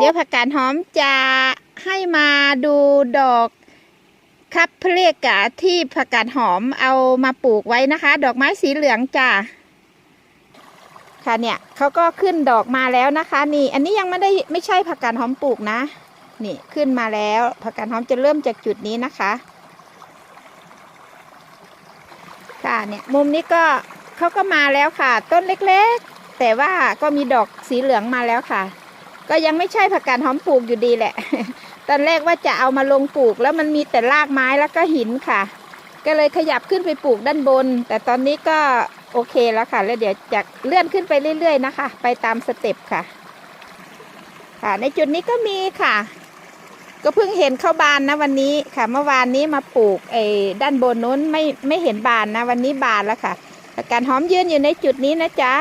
เดี๋ยวผักกาดหอมจะให้มาดูดอกครับเพลียกะที่ผักกาดหอมเอามาปลูกไว้นะคะ ดอกไม้สีเหลืองจ้าค่ะเนี่ยเขาก็ขึ้นดอกมาแล้วนะคะ นี่ อันนี้ยังไม่ได้ไม่ใช่ผักกาดหอมปลูกนะ นี่ขึ้นมาแล้วผักกาดหอมจะเริ่มจากจุดนี้นะคะ ค่ะเนี่ยมุมนี้ก็เขาก็มาแล้วค่ะ ต้นเล็กๆ แต่ว่าก็มีดอกสีเหลืองมาแล้วค่ะ ก็ยังไม่ใช่ผักกาดหอมปลูกอยู่ดีแหละ ตอนแรกว่าจะเอามาลงปลูก แล้วมันมีแต่รากไม้แล้วก็หินค่ะ ก็เลยขยับขึ้นไปปลูกด้านบน แต่ตอนนี้ก็โอเคแล้วค่ะ แล้วเดี๋ยวจะเลื่อนขึ้นไปเรื่อย ๆ นะคะ ไปตามสเต็ปค่ะ ค่ะ ในจุดนี้ก็มีค่ะ ก็เพิ่งเห็นเข้าบานนะวันนี้ค่ะ เมื่อวานนี้มาปลูกไอ้ด้านบนนู้นไม่ไม่เห็นบานนะ วันนี้บานแล้วค่ะผักกาดหอมยืนอยู่ในจุดนี้นะจ๊ะ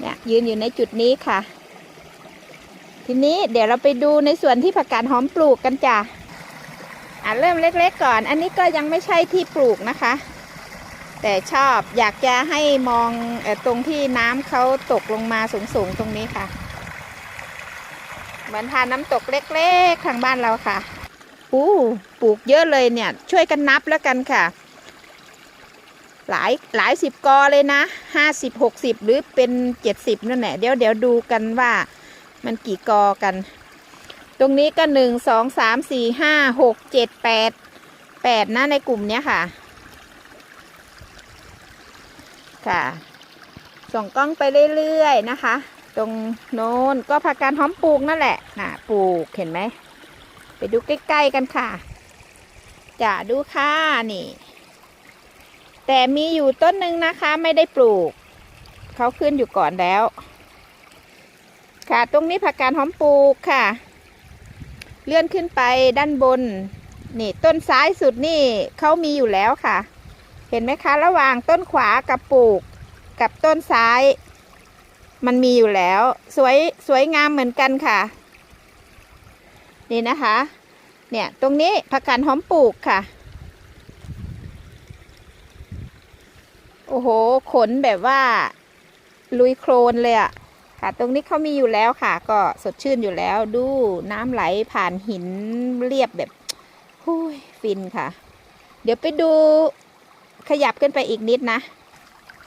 เนี่ยยืนอยู่ในจุดนี้ค่ะ ทีนี้เดี๋ยวเราไปดูในส่วนที่ผักกาดหอมปลูกกันจ้ะอะเริ่มเล็ก ๆ ก่อน อันนี้ก็ยังไม่ใช่ที่ปลูกนะคะ แต่ชอบอยากจะให้มองออตรงที่น้ำเขาตกลงมาสูงๆตรงนี้ค่ะ เหมือนทานน้ำตกเล็ก ๆ ทางบ้านเราค่ะอู้ปลูกเยอะเลยเนี่ย ช่วยกันนับแล้วกันค่ะ หลายหลายสิบกอเลยนะห้าสิบหกสิบหรือเป็นเจ็ดสิบนั่นแหละเดี๋ยวเดี๋ยวดูกันว่า มันกี่กอกัน ตรงนี้ก็หนึ่งสองสามสี่ห้าหกเจ็ดแปดแปดนะในกลุ่มเนี้ยค่ะ ค่ะ ส่องกล้องไปเรื่อยๆนะคะ ตรงโน้นก็ผักกาดหอมปลูกนั่นแหละน่ะปลูกเห็นไหม ไปดูใกล้ๆกันค่ะ จะดูค่ะนี่ แต่มีอยู่ต้นหนึ่งนะคะไม่ได้ปลูก เขาขึ้นอยู่ก่อนแล้ว ค่ะ ตรงนี้ผักกาดหอมปลูกค่ะ เลื่อนขึ้นไปด้านบน นี่ต้นซ้ายสุดนี่เขามีอยู่แล้วค่ะ เห็นไหมคะ ระหว่างต้นขวากับปลูก กับต้นซ้าย มันมีอยู่แล้ว สวยสวยงามเหมือนกันค่ะ นี่นะคะ เนี่ยตรงนี้ผักกาดหอมปลูกค่ะโอ้โห ขนแบบว่า ลุยโครนเลยอะ ค่ะ ตรงนี้เขามีอยู่แล้วค่ะ ก็สดชื่นอยู่แล้ว ดูน้ำไหลผ่านหินเรียบแบบหุยฟินค่ะ เดี๋ยวไปดูขยับขึ้นไปอีกนิดนะ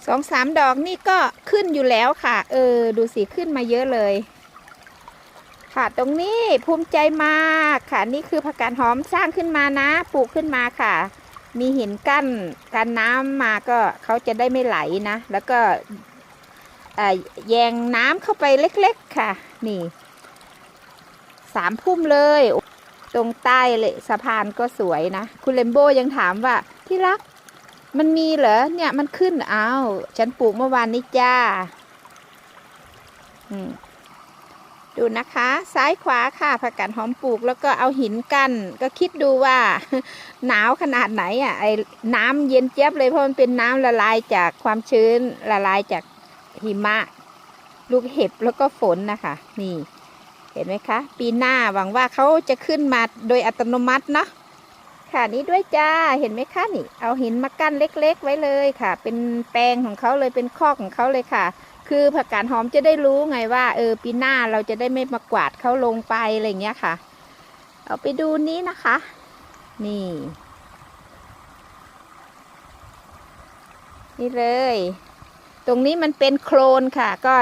สองสามดอกนี่ก็ขึ้นอยู่แล้วค่ะ เออ ดูสิขึ้นมาเยอะเลย ค่ะตรงนี้ภูมิใจมากค่ะ นี่คือผักกาดหอมสร้างขึ้นมานะปลูกขึ้นมาค่ะ มีหินกั้นกันน้ำมาก็เขาจะได้ไม่ไหลนะ แล้วก็ แยงน้ำเข้าไปเล็กๆค่ะ นี่สามพุ่มเลย ตรงใต้เลยสะพานก็สวยนะ คุณเลมโบยังถามว่าที่รัก มันมีเหรอเนี่ยมันขึ้นอ้าวฉันปลูกเมื่อวานนี้จ้าดูนะคะ ซ้ายขวาค่ะผักกาดหอมปลูกแล้วก็เอาหินกั้นก็คิดดูว่า หนาวขนาดไหนอะไอ้น้ำเย็นเจี๊ยบเลยเพราะมันเป็นน้ำละลายจากความชื้นละลายจาก หิมะ ลูกเห็บแล้วก็ฝนนะคะ นี่ เห็นไหมคะ ปีหน้าหวังว่าเขาจะขึ้นมาโดยอัตโนมัติเนาะค่ะนี้ด้วยจ้าเห็นไหมคะนี่ เอาหินมากั้นเล็ก ๆ ไว้เลยค่ะ เป็นแปลงของเขาเลยเป็นคอกของเขาเลยค่ะ คือผักกาดหอมจะได้รู้ไงว่า เออปีหน้าเราจะได้ไม่มากวาดเขาลงไปอะไรเงี้ยค่ะ เอาไปดูนี้นะคะ นี่ นี่เลย ตรงนี้มันเป็นโคลนค่ะ ก็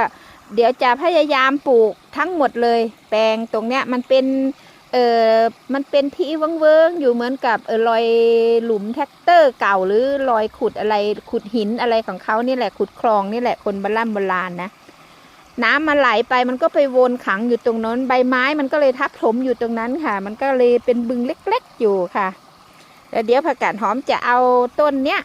เดี๋ยวจะพยายามปลูกทั้งหมดเลย แปลงตรงเนี้ยมันเป็นเออมันเป็นที่เวิ้งๆอยู่เหมือนกับเออรอยหลุมแท็กเตอร์เก่าหรือรอยขุดอะไรขุดหินอะไรของเขานี่แหละขุดคลองนี่แหละคนบราณโบราณนะ น้ำมันไหลไปมันก็ไปวนขังอยู่ตรงนั้น ใบไม้มันก็เลยทับถมอยู่ตรงนั้นค่ะ มันก็เลยเป็นบึงเล็กๆอยู่ค่ะแล้วเดี๋ยวผักกาดหอมจะเอาต้นเนี้ย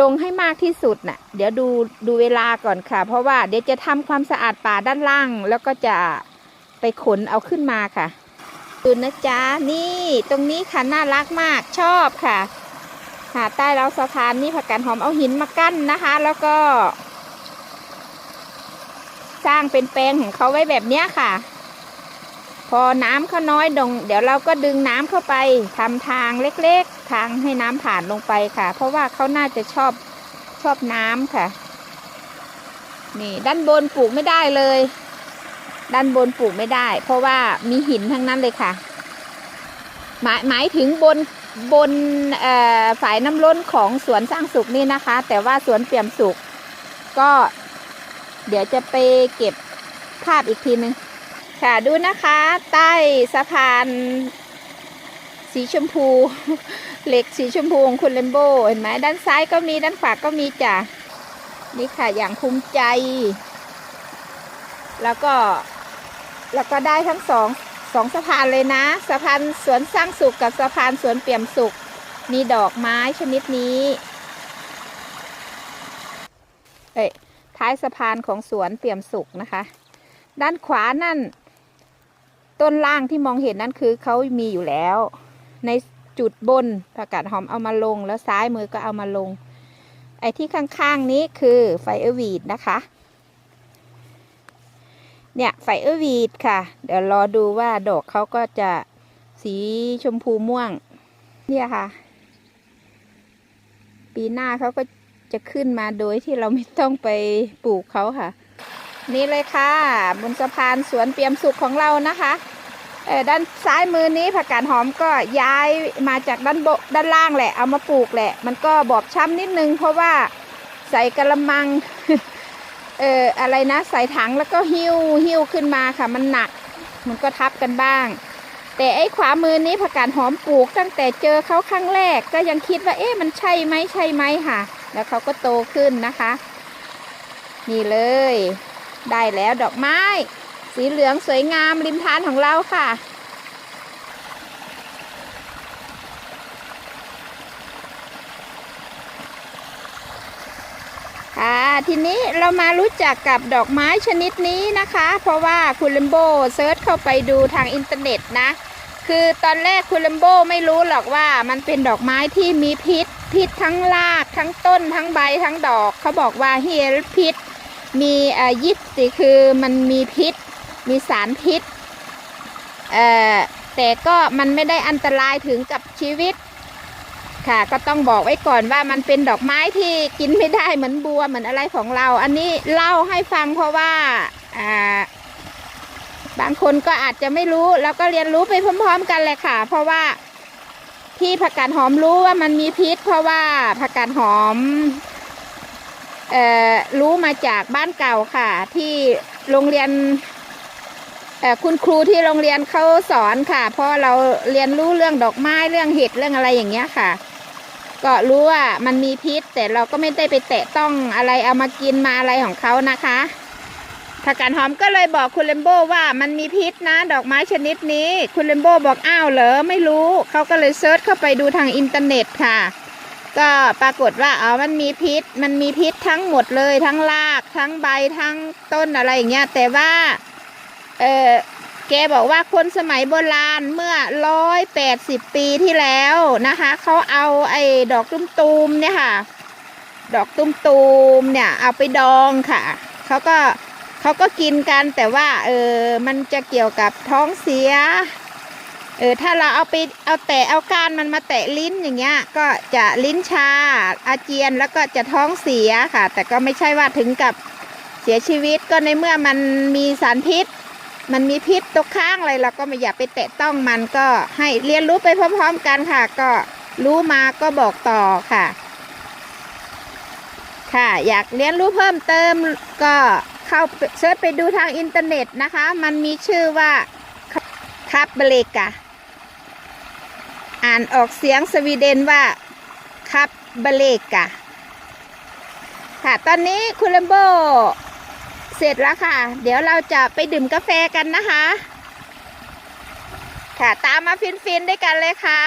ลงให้มากที่สุดน่ะ เดี๋ยวดูดูเวลาก่อนค่ะ เพราะว่าเดี๋ยวจะทำความสะอาดป่าด้านล่าง แล้วก็จะไปขนเอาขึ้นมาค่ะ ดูนะจ๊ะ นี่ตรงนี้ค่ะน่ารักมากชอบค่ะหาใต้เราสะพานนี่ผักกาดหอมเอาหินมากั้นนะคะ แล้วก็ สร้างเป็นแปลงของเขาไว้แบบเนี้ยค่ะ พอน้ำเขาน้อยดงเดี๋ยวเราก็ดึงน้ำเข้าไปทำทางเล็ก ทางให้น้ำผ่านลงไปค่ะ เพราะว่าเขาน่าจะชอบชอบน้ำค่ะ นี่ด้านบนปลูกไม่ได้เลย ด้านบนปลูกไม่ได้ เพราะว่ามีหินทั้งนั้นเลยค่ะ หมายหมายถึงบนบนเอ่อฝายน้ำล้นของสวนสร้างสุขนี่นะคะ แต่ว่าสวนเปี่ยมสุข ก็เดี๋ยวจะไปเก็บภาพอีกทีนึงค่ะดูนะคะ ใต้สะพานสีชมพู เหล็กสีชมพูของคุณเลมโบเห็นไหมด้านซ้ายก็มีด้านขวาก็มีจ้ะนี่ค่ะอย่างภูมิใจ แล้วก็แล้วก็ได้ทั้งสองสองสะพานเลยนะสะพานสวนสร้างสุขกับสะพานสวนเปี่ยมสุข มีดอกไม้ชนิดนี้เอ้ยท้ายสะพานของสวนเปี่ยมสุขนะคะ ด้านขวานั่น ต้นล่างที่มองเห็นนั่นคือเขามีอยู่แล้ว ใน จุดบนผักกาดหอมเอามาลง แล้วซ้ายมือก็เอามาลง ไอ้ที่ข้างๆนี้คือไฟเออร์วีดนะคะ เนี่ยไฟเออร์วีดค่ะ เดี๋ยวรอดูว่าดอกเขาก็จะสีชมพูม่วง เนี่ยค่ะ ปีหน้าเขาก็จะขึ้นมาโดยที่เราไม่ต้องไปปลูกเขาค่ะ นี่เลยค่ะ บนสะพานสวนเปียมสุขของเรานะคะ เออด้านซ้ายมือนี้ผักกาดหอมก็ย้ายมาจากด้านบด้านล่างแหละ เอามาปลูกแหละ มันก็บอบช้ำนิดนึง เพราะว่าใส่กระมัง เอออะไรนะ ใส่ถังแล้วก็หิ้วหิ้วขึ้นมาค่ะ มันหนัก มันก็ทับกันบ้าง แต่ไอ้ขวามือนี้ผักกาดหอมปลูก ตั้งแต่เจอเขาครั้งแรก ก็ยังคิดว่า เอ๊ะมันใช่ไหมใช่ไหมค่ะ แล้วเขาก็โตขึ้นนะคะ นี่เลย ได้แล้วดอกไม้ สีเหลืองสวยงามริมทานของเราค่ะ ค่ะ ทีนี้เรามารู้จักกับดอกไม้ชนิดนี้นะคะ เพราะว่าคุณเลมโบเซิร์ชเข้าไปดูทางอินเทอร์เน็ตนะ คือตอนแรกคุณเลมโบไม่รู้หรอกว่ามันเป็นดอกไม้ที่มีพิษ พิษทั้งรากทั้งต้นทั้งใบทั้งดอก เขาบอกว่าเฮลพิษมียิปสิคือมันมีพิษ มีสารพิษเอ่อแต่ก็มันไม่ได้อันตรายถึงกับชีวิต ค่ะ ก็ต้องบอกไว้ก่อนว่ามันเป็นดอกไม้ที่กินไม่ได้เหมือนบัวเหมือนอะไรของเรา อันนี้เล่าให้ฟังเพราะว่าอ่าบางคนก็อาจจะไม่รู้แล้วก็เรียนรู้ไปพร้อม ๆ กันเลยค่ะ เพราะว่าที่ผักกาดหอมรู้ว่ามันมีพิษ เพราะว่าผักกาดหอมเอ่อรู้มาจากบ้านเก่าค่ะ ที่โรงเรียน คุณครูที่โรงเรียนเขาสอนค่ะเพราะเราเรียนรู้เรื่องดอกไม้เรื่องเห็ดเรื่องอะไรอย่างเงี้ยค่ะ ก็รู้ว่ามันมีพิษ แต่เราก็ไม่ได้ไปแตะต้องอะไรเอามากินมาอะไรของเขานะคะผักกาดหอมก็เลยบอกคุณเลมโบว่ามันมีพิษนะดอกไม้ชนิดนี้ คุณเลมโบบอกอ้าวเหรอไม่รู้เขาก็เลยเซิร์ชเข้าไปดูทางอินเทอร์เน็ตค่ะ ก็ปรากฏว่าอ๋อมันมีพิษ มันมีพิษทั้งหมดเลยทั้งรากทั้งใบทั้งต้นอะไรอย่างเงี้ยแต่ว่า เออแกบอกว่าคนสมัยโบราณเมื่อร้อยแปดสิบปีที่แล้วนะคะเขาเอาไอ้ดอกตุ้มตูมเนี่ยค่ะ ดอกตุ้มตูมเนี่ยเอาไปดองค่ะเขาก็เขาก็กินกันแต่ว่าเออมันจะเกี่ยวกับท้องเสียเออถ้าเราเอาไปเอาแตะเอาก้านมันมาแตะลิ้นอย่างเงี้ยก็จะลิ้นชาอาเจียนแล้วก็จะท้องเสียค่ะ แต่ก็ไม่ใช่ว่าถึงกับเสียชีวิตก็ในเมื่อมันมีสารพิษ มันมีพิษตกค้างอะไรเราก็ไม่อยากไปแตะต้องมันก็ให้เรียนรู้ไปพร้อมๆกันค่ะ ก็รู้มาก็บอกต่อค่ะ ค่ะ อยากเรียนรู้เพิ่มเติมก็เข้าเซิร์ชไปดูทางอินเทอร์เน็ตนะคะ มันมีชื่อว่าคาบเบเลกะอ่านออกเสียงสวีเดนว่าคับเบเลกะค่ะ ตอนนี้คุณเลมโบ เสร็จแล้วค่ะ เดี๋ยวเราจะไปดื่มกาแฟกันนะคะ ค่ะตามมาฟินๆด้วยกันเลยค่ะ